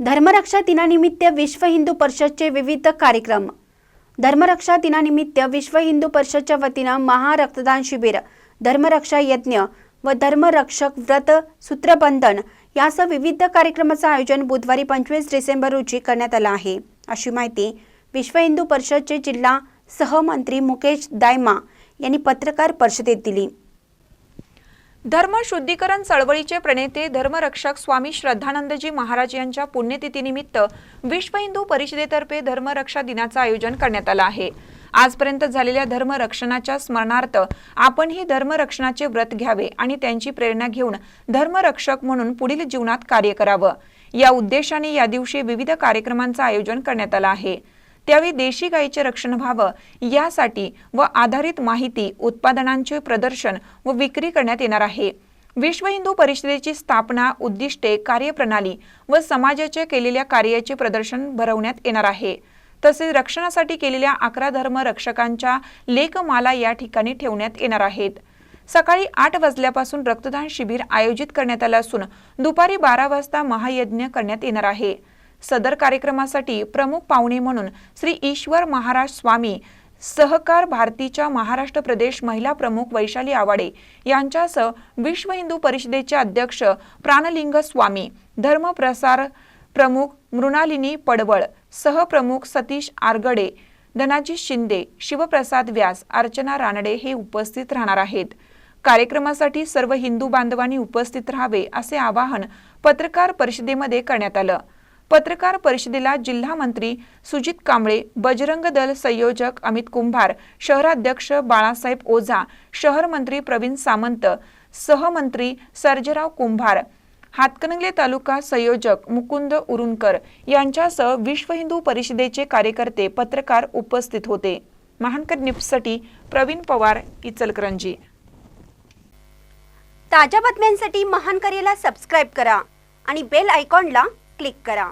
धर्मरक्षा दिनानिमित्त विश्व हिंदू परिषदचे विविध कार्यक्रम. धर्मरक्षा दिनानिमित्त विश्व हिंदू परिषदच्या वतीनं महारक्तदान शिबिर धर्मरक्षा यज्ञ व धर्मरक्षक व्रत सूत्रबंधन यासह विविध कार्यक्रमाचं आयोजन बुधवारी पंचवीस डिसेंबर रोजी करण्यात आलं आहे. अशी माहिती विश्व हिंदू परिषदचे जिल्हा सहमंत्री मुकेश दायमा यांनी पत्रकार परिषदेत दिली. धर्म शुद्धीकरण चळवळीचे प्रणेते धर्मरक्षक स्वामी श्रद्धानंदजी महाराज यांच्या पुण्यतिथीनिमित्त विश्व हिंदू परिषदेतर्फे धर्मरक्षा दिनाचं आयोजन करण्यात आलं आहे. आजपर्यंत झालेल्या धर्मरक्षणाच्या स्मरणार्थ आपणही धर्मरक्षणाचे व्रत घ्यावे आणि त्यांची प्रेरणा घेऊन धर्मरक्षक म्हणून पुढील जीवनात कार्य करावं. या उद्देशाने या दिवशी विविध कार्यक्रमांचं आयोजन करण्यात आलं आहे. त्यावेळी देशी गायीचे रक्षण व्हावं यासाठी व आधारित माहिती उत्पादनांचे प्रदर्शन व विक्री करण्यात येणार आहे. विश्व हिंदू परिषदेची स्थापना उद्दिष्टे कार्यप्रणाली व समाजाचे केलेल्या कार्याचे प्रदर्शन भरवण्यात येणार आहे. तसेच रक्षणासाठी केलेल्या अकरा धर्म रक्षकांच्या लेखमाला या ठिकाणी ठेवण्यात येणार आहेत. सकाळी आठ वाजल्यापासून रक्तदान शिबिर आयोजित करण्यात आलं असून दुपारी बारा वाजता महायज्ञ करण्यात येणार आहे. सदर कार्यक्रमासाठी प्रमुख पाहुणे म्हणून श्री ईश्वर महाराज स्वामी सहकार भारतीच्या महाराष्ट्र प्रदेश महिला प्रमुख वैशाली आवाडे यांच्यासह विश्व हिंदू परिषदेचे अध्यक्ष प्राणलिंग स्वामी धर्मप्रसार प्रमुख मृणालिनी पडवळ सहप्रमुख सतीश आरगडे धनाजी शिंदे शिवप्रसाद व्यास अर्चना रानडे हे उपस्थित राहणार आहेत. कार्यक्रमासाठी सर्व हिंदू बांधवांनी उपस्थित राहावे असे आवाहन पत्रकार परिषदेमध्ये करण्यात आलं. पत्रकार परिषदेला जिल्हा मंत्री सुजित कांबळे बजरंग दल संयोजक अमित कुंभार शहराध्यक्ष बाळासाहेब ओझा शहर मंत्री प्रवीण सामंत सहमंत्री सर्जराव कुंभार हातकणंगले तालुका संयोजक मुकुंद उरुणकर यांच्यासह विश्व हिंदू परिषदेचे कार्यकर्ते पत्रकार उपस्थित होते. महानकर न्यूजसाठी प्रवीण पवार इचलकरंजी. ताज्या बातम्यांसाठी महानकरेला सबस्क्राईब करा आणि बेल आयकॉनला क्लिक करा.